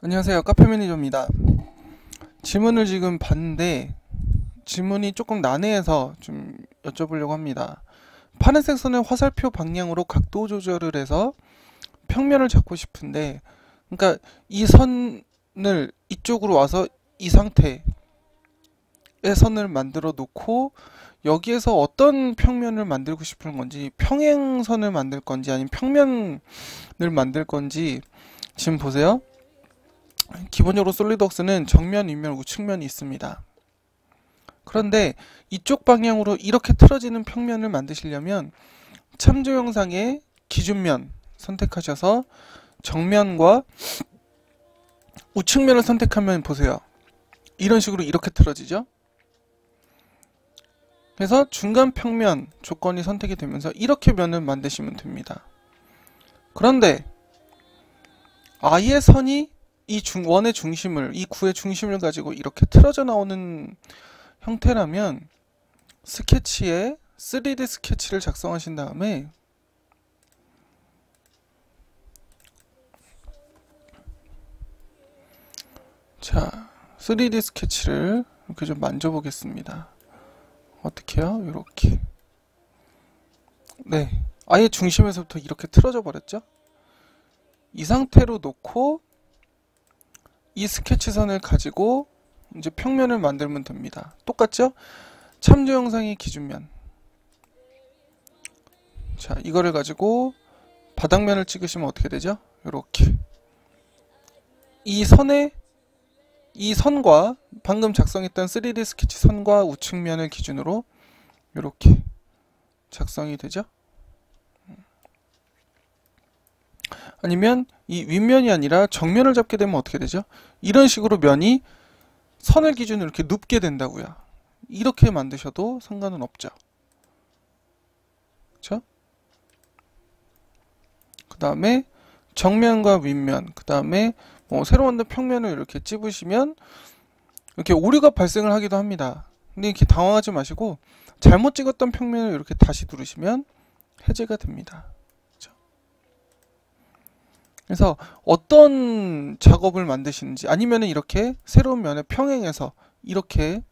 안녕하세요. 카페 매니저입니다. 질문을 지금 봤는데 질문이 조금 난해해서 좀 여쭤보려고 합니다. 파란색 선을 화살표 방향으로 각도 조절을 해서 평면을 잡고 싶은데 그러니까 이 선을 이쪽으로 와서 이 상태의 선을 만들어 놓고 여기에서 어떤 평면을 만들고 싶은 건지 평행선을 만들 건지 아니면 평면을 만들 건지 지금 보세요. 기본적으로 솔리드웍스는 정면, 윗면, 우측면이 있습니다. 그런데 이쪽 방향으로 이렇게 틀어지는 평면을 만드시려면 참조 영상의 기준면 선택하셔서 정면과 우측면을 선택하면 보세요. 이런 식으로 이렇게 틀어지죠? 그래서 중간 평면 조건이 선택이 되면서 이렇게 면을 만드시면 됩니다. 그런데 아예 선이 이 중, 원의 중심을, 이 구의 중심을 가지고 이렇게 틀어져 나오는 형태라면 스케치에 3D 스케치를 작성하신 다음에 자, 3D 스케치를 이렇게 좀 만져보겠습니다. 어떻게요? 이렇게. 네. 아예 중심에서부터 이렇게 틀어져 버렸죠? 이 상태로 놓고 이 스케치선을 가지고 이제 평면을 만들면 됩니다. 똑같죠? 참조 영상의 기준면. 자, 이거를 가지고 바닥면을 찍으시면 어떻게 되죠? 이렇게. 이 선에 이 선과 방금 작성했던 3D 스케치 선과 우측면을 기준으로 이렇게 작성이 되죠? 아니면 이 윗면이 아니라 정면을 잡게 되면 어떻게 되죠? 이런 식으로 면이 선을 기준으로 이렇게 눕게 된다고요. 이렇게 만드셔도 상관은 없죠. 그렇죠? 그 다음에 정면과 윗면, 그 다음에 뭐 새로 만든 평면을 이렇게 찝으시면 이렇게 오류가 발생을 하기도 합니다. 근데 이렇게 당황하지 마시고 잘못 찍었던 평면을 이렇게 다시 누르시면 해제가 됩니다. 그래서 어떤 작업을 만드시는지 아니면 이렇게 새로운 면에 평행해서 이렇게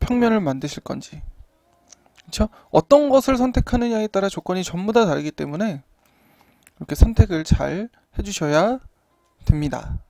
평면을 만드실 건지 그렇죠? 어떤 것을 선택하느냐에 따라 조건이 전부 다 다르기 때문에 이렇게 선택을 잘 해주셔야 됩니다.